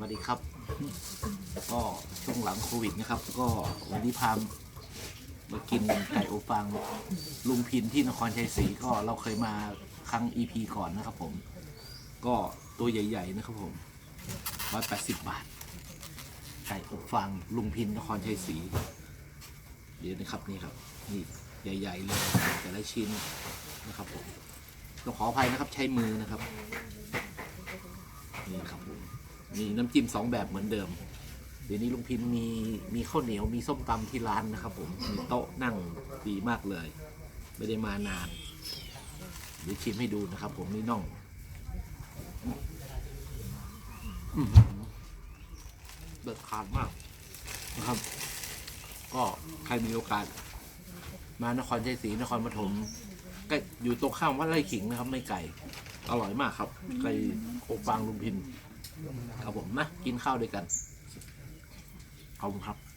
วัสดีครับ ก็ช่วงหลังโควิดนะครับ ก็วันนี้พามากินไก่อบฟางลุงพินที่นครชัยศรีก็เราเคยมาครั้ง EP ก่อนนะครับผม ก็ตัวใหญ่ ๆ นะครับผมร้อยแปดสิบบาท ไก่อบฟางลุงพินนครชัยศรีเดี๋ยวนะครับนี่ครับนี่ใหญ่ ๆ เลยแต่ละชิ้นนะครับผมต้องขออภัยนะครับใช้มือนะครับ มีน้ำจิ้มสองแบบเหมือนเดิม เดี๋ยวนี้ลุงพินมีมีข้าวเหนียวมีส้มตำที่ร้านนะครับผมมีโต๊ะนั่งดีมากเลย ไม่ได้มานาน เดี๋ยวชิมให้ดูนะครับผมนี่น่องอื้อหือเด็ดขาดมากนะครับ ก็ใครมีโอกาส มานครชัยศรีนครปฐมก็อยู่ตรงข้ามวัดไร่ขิงนะครับ ไม่ไกลอร่อยมากครับไก่อบฟางลุงพิน ครับผมนะกินข้าวด้วยกันขอบคุณครับ